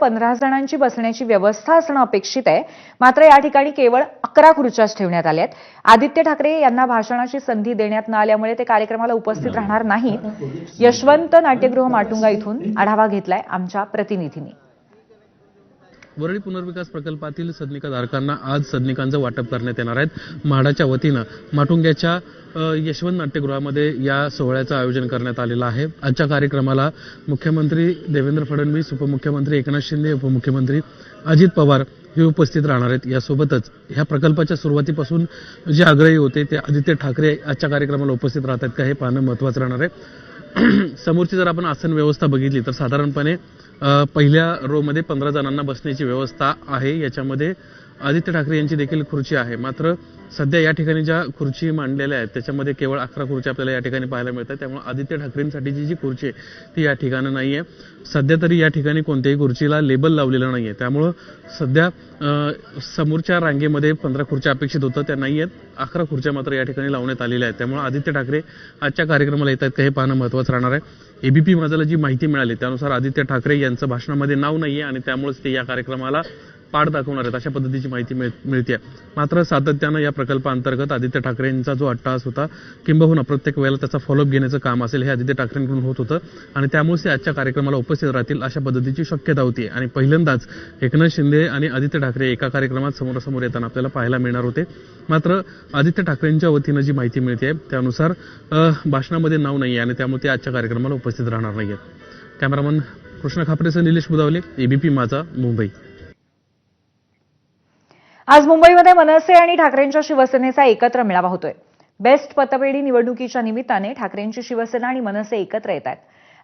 पंधरा जणांची बसण्याची व्यवस्था असणं अपेक्षित आहे. मात्र या ठिकाणी केवळ अकरा खुर्च्याच ठेवण्यात आल्या आहेत. आदित्य ठाकरे यांना भाषणाची संधी देण्यात न आल्यामुळे ते कार्यक्रमाला उपस्थित राहणार नाहीत. यशवंत नाट्यगृह माटुंगा इथून आढावा घेतलाय आमच्या प्रतिनिधींनी. वरळी पुनर्विकास प्रकल्पातील सदनिकाधारकांना आज सदनिकांचं वाटप करण्यात येणार आहेत. म्हाडाच्या वतीनं माटुंग्याच्या यशवंत नाट्यगृहामध्ये या सोहळ्याचं आयोजन करण्यात आलेलं आहे. आजच्या कार्यक्रमाला मुख्यमंत्री देवेंद्र फडणवीस उपमुख्यमंत्री एकनाथ शिंदे उपमुख्यमंत्री अजित पवार हे उपस्थित राहणार आहेत. यासोबतच ह्या प्रकल्पाच्या सुरुवातीपासून जे आग्रही होते ते आदित्य ठाकरे आजच्या कार्यक्रमाला उपस्थित राहतात का हे पाहणं महत्त्वाचं राहणार आहे. समोरची जर आपण आसन व्यवस्था बघितली तर साधारणपणे पहिल्या रोमध्ये पंधरा जणांना बसण्याची व्यवस्था आहे. याच्यामध्ये आदित्य ठाकरे यांची देखील खुर्ची आहे. मात्र सध्या या ठिकाणी ज्या खुर्ची मांडलेल्या आहेत त्याच्यामध्ये केवळ अकरा खुर्ची आपल्याला या ठिकाणी पाहायला मिळतात. त्यामुळे आदित्य ठाकरेंसाठीची जी खुर्ची आहे ती या ठिकाणी नाही आहे सध्या तरी या ठिकाणी कोणत्याही खुर्चीला लेबल लावलेलं नाही आहे त्यामुळं सध्या समोरच्या रांगेमध्ये पंधरा खुर्च्या अपेक्षित होतं. त्या नाही आहेत अकरा खुर्च्या मात्र या ठिकाणी लावण्यात आलेल्या आहेत. त्यामुळे आदित्य ठाकरे आजच्या कार्यक्रमाला येत आहेत का हे पाहणं महत्त्वाचं राहणार आहे. एबीपी माझाला जी माहिती मिळाली त्यानुसार आदित्य ठाकरे यांचं भाषणामध्ये नाव नाहीये आणि त्यामुळेच ते या कार्यक्रमाला पाठ दाखवणार आहेत अशा पद्धतीची माहिती मिळ मिळते मात्र सातत्यानं या प्रकल्पाअंतर्गत आदित्य ठाकरेंचा जो अट्टहास होता किंबहुना प्रत्येक वेळेला त्याचा फॉलोअप घेण्याचं काम असेल हे आदित्य ठाकरेंकडून होत होतं. आणि त्यामुळेच ते आजच्या कार्यक्रमाला उपस्थित राहतील अशा पद्धतीची शक्यता होती. आणि पहिल्यांदाच एकनाथ शिंदे आणि आदित्य ठाकरे एका कार्यक्रमात समोरासमोर येताना आपल्याला पाहायला मिळणार होते. मात्र आदित्य ठाकरेंच्या वतीनं जी माहिती मिळते त्यानुसार भाषणामध्ये नाव नाही आहे आणि त्यामुळे ते आजच्या कार्यक्रमाला उपस्थित राहणार नाही आहेत कॅमेरामन कृष्ण खापरेसह निलेश बुदावले एबीपी माझा मुंबई. आज मुंबईमध्ये मनसे आणि ठाकरेंच्या शिवसेनेचा एकत्र मेळावा होतोय. बेस्ट पतपेढी निवडणुकीच्या निमित्ताने ठाकरेंची शिवसेना आणि मनसे एकत्र येत आहेत.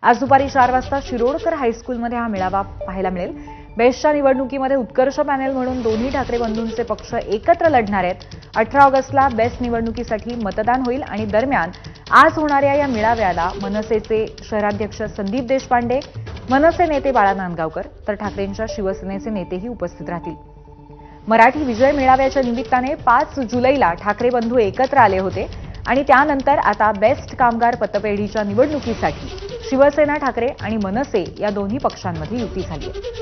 आज दुपारी चार वाजता शिरोडकर हायस्कूलमध्ये हा मेळावा पाहायला मिळेल. बेस्टच्या निवडणुकीमध्ये उत्कर्ष पॅनेल म्हणून दोन्ही ठाकरे बंधूंचे पक्ष एकत्र लढणार आहेत. अठरा ऑगस्टला बेस्ट निवडणुकीसाठी मतदान होईल आणि दरम्यान आज होणाऱ्या या मेळाव्याला मनसेचे शहराध्यक्ष संदीप देशपांडे मनसे नेते बाळा नांदगावकर तर ठाकरेंच्या शिवसेनेचे नेतेही उपस्थित राहतील. मराठी विजय मेळाव्याच्या निमित्ताने पाच जुलैला ठाकरे बंधू एकत्र आले होते आणि त्यानंतर आता बेस्ट कामगार पतपेढीच्या निवडणुकीसाठी शिवसेना ठाकरे आणि मनसे या दोन्ही पक्षांमध्ये युती झाली आहे.